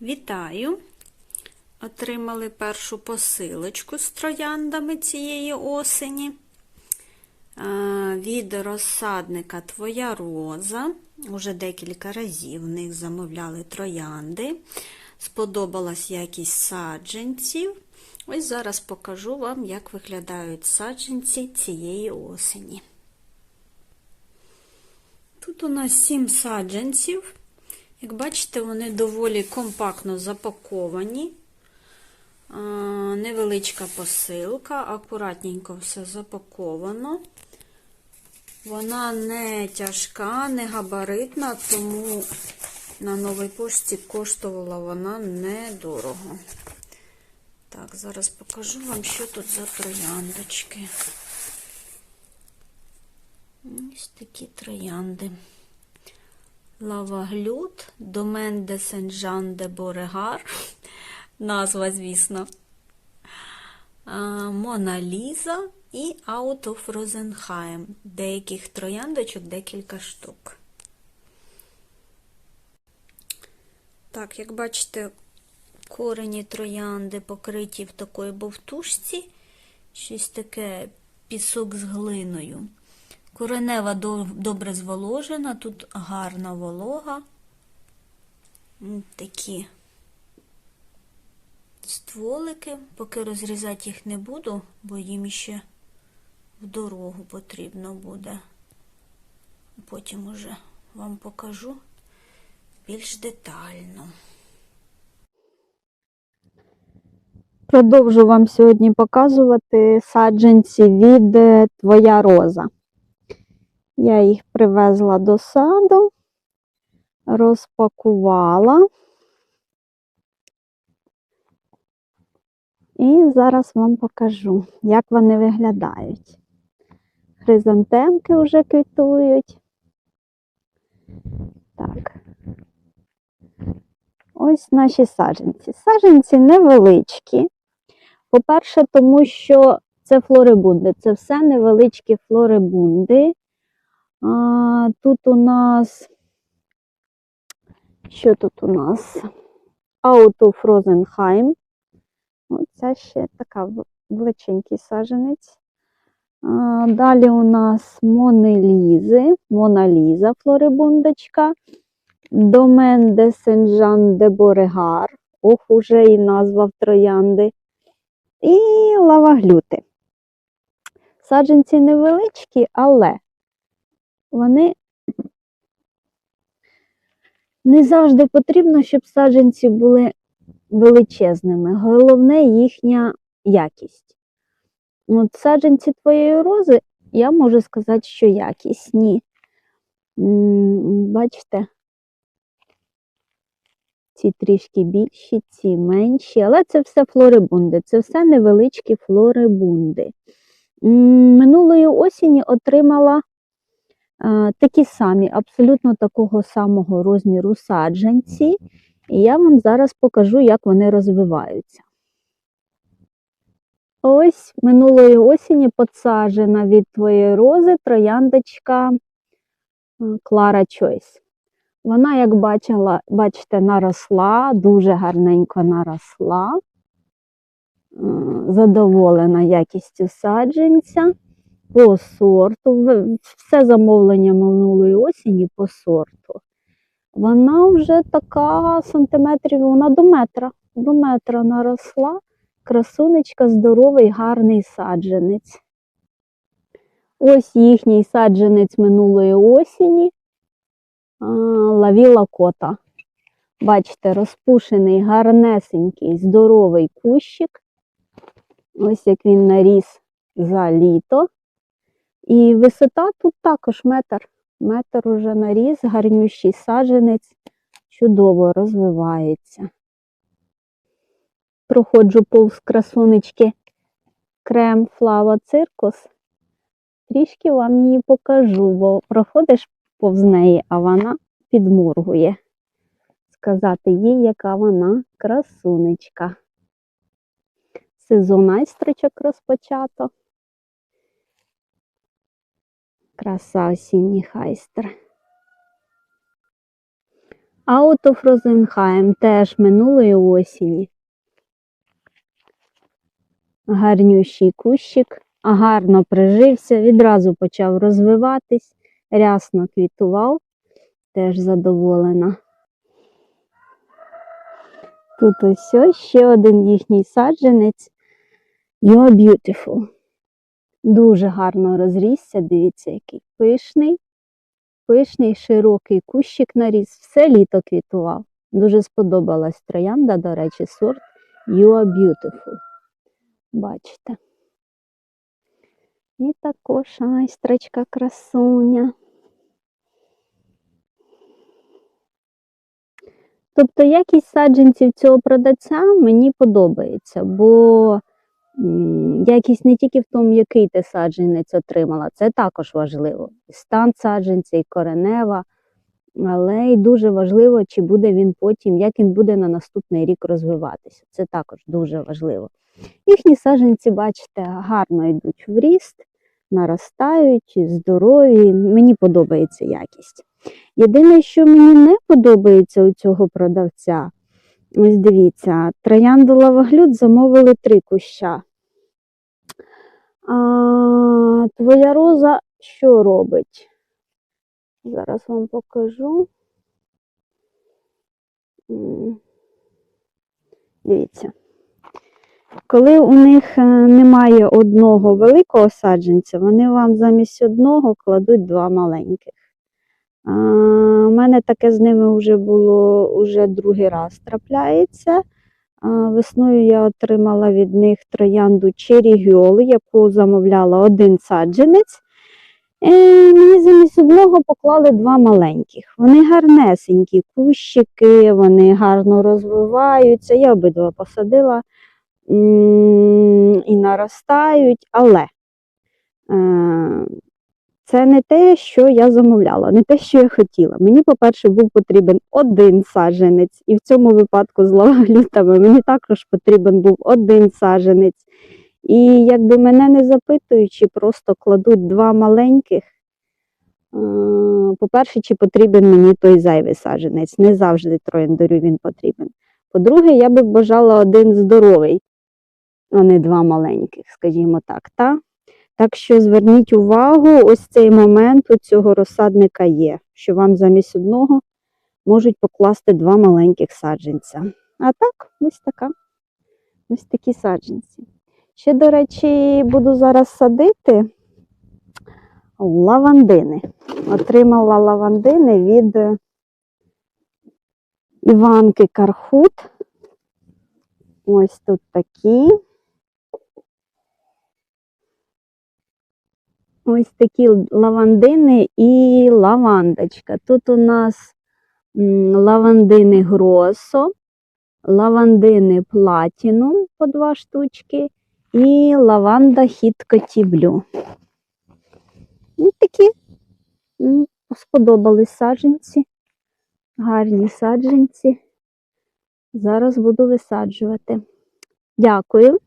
Вітаю! Отримали першу посилочку з трояндами цієї осені. Е, Від розсадника Твоя роза. Уже декілька разів в них замовляли троянди. Сподобалась якість саджанців. Ось зараз покажу вам, як виглядають саджанці цієї осені. Тут у нас сім саджанців. Як бачите, вони доволі компактно запаковані. Невеличка посилка, акуратненько все запаковано. Вона не тяжка, не габаритна, тому на новій пошті коштувала вона недорого. Так, зараз покажу вам, що тут за трояндочки. Ось такі троянди. Лаваглют, Домен де Сен-Жан де Борегар. Назва, звісно. Мона Ліза і Out of Rosenheim. Деяких трояндочок декілька штук. Так, як бачите, корені троянди покриті в такої бовтушці. Щось таке пісок з глиною. Коренева добре зволожена, тут гарна волога. Такі стволики, поки розрізати їх не буду, бо їм ще в дорогу потрібно буде. Потім уже вам покажу більш детально. Продовжу вам сьогодні показувати саджанці від Твоя роза. Я їх привезла до саду, розпакувала. І зараз вам покажу, як вони виглядають. Хризантемки вже квітують. Так. Ось наші саджанці. Саджанці невеличкі. По-перше, тому що це флорибунди, це все невеличкі флорибунди. А, Тут у нас, що тут у нас? Auto Frozenheim. Оце ще така величенький саджанець. А, Далі у нас Монелізи, Моналіза флорибундочка. Домен де Сен-Жан де Борегар. Ох, уже і назва в троянди. І лаваглюти. Саджанці невеличкі, але вони не завжди потрібно, щоб саджанці були величезними. Головне їхня якість. От саджанці твоєї рози, я можу сказати, що якісні. Бачите? Ці трішки більші, ці менші, але це все флорибунди, це все невеличкі флорибунди. Минулої осені отримала такі самі, абсолютно такого самого розміру саджанці, і я вам зараз покажу, як вони розвиваються. Ось минулої осені подсаджена від твоєї рози трояндочка Клара Чойс. Вона, як бачила, бачите, наросла, дуже гарненько наросла, задоволена якістю саджанця по сорту. Все замовлення минулої осені по сорту. Вона вже така сантиметрів, вона до метра, до метра наросла. Красунечка, здоровий, гарний саджанець. Ось їхній саджанець минулої осені. Лавіла кота. Бачите, розпушений, гарнесенький, здоровий кущик. Ось як він наріс за літо. І висота тут також метр. Метр уже наріс, гарнющий саджанець, чудово розвивається. Проходжу повз красунечки крем Флава Циркус. Трішки вам її покажу, бо проходиш повз неї, а вона підморгує. Сказати їй, яка вона красунечка. Сезон айстричок розпочато. Краса осінніх айстр. Out of теж минулої осені. Гарнющий кущик, гарно прижився, відразу почав розвиватись, рясно квітував, теж задоволена. Тут ось ще один їхній саджанець. You're beautiful. Дуже гарно розрісся, дивіться, який пишний, пишний, широкий кущик наріс, все літо квітував. Дуже сподобалась троянда, до речі, сорт You are beautiful. Бачите. І також айстрочка красуня. Тобто якість саджанців цього продавця мені подобається, бо якість не тільки в тому, який ти саджанець отримала, це також важливо. Стан саджанця, і коренева, але й дуже важливо, чи буде він потім, як він буде на наступний рік розвиватися. Це також дуже важливо. Їхні саджанці, бачите, гарно йдуть в ріст, наростають, здорові. Мені подобається якість. Єдине, що мені не подобається у цього продавця, ось дивіться, троянду лаваглюд замовили три куща. А, твоя роза що робить? Зараз вам покажу. Дивіться. Коли у них е, немає одного великого саджанця, вони вам замість одного кладуть два маленьких. У мене таке з ними вже було уже другий раз трапляється. Весною я отримала від них троянду Girl, яку замовляла один саджанець. Е, Мені замість одного поклали два маленьких. Вони гарнесенькі, кущики, вони гарно розвиваються. Я обидва посадила і наростають, але е, це не те, що я замовляла, не те, що я хотіла. Мені, по-перше, був потрібен один саджанець, і в цьому випадку з лаваглютами мені також потрібен був один саджанець. І якби мене не запитуючи, просто кладуть два маленьких. е, По-перше, чи потрібен мені той зайвий саджанець? Не завжди трояндорю він потрібен. По-друге, я би бажала один здоровий, а не два маленьких, скажімо так. Та? Так що зверніть увагу, ось цей момент у цього розсадника є, що вам замість одного можуть покласти два маленьких саджанця. А так, ось така. Ось такі саджанці. Ще, до речі, буду зараз садити лавандини. Отримала лавандини від Іванки Кархут. Ось тут такі. Ось такі лавандини і лавандочка. Тут у нас лавандини Гросо, лавандини Платінум по два штучки і лаванда Хіт Котіблю. Ось такі сподобались саджанці. Гарні саджанці. Зараз буду висаджувати. Дякую.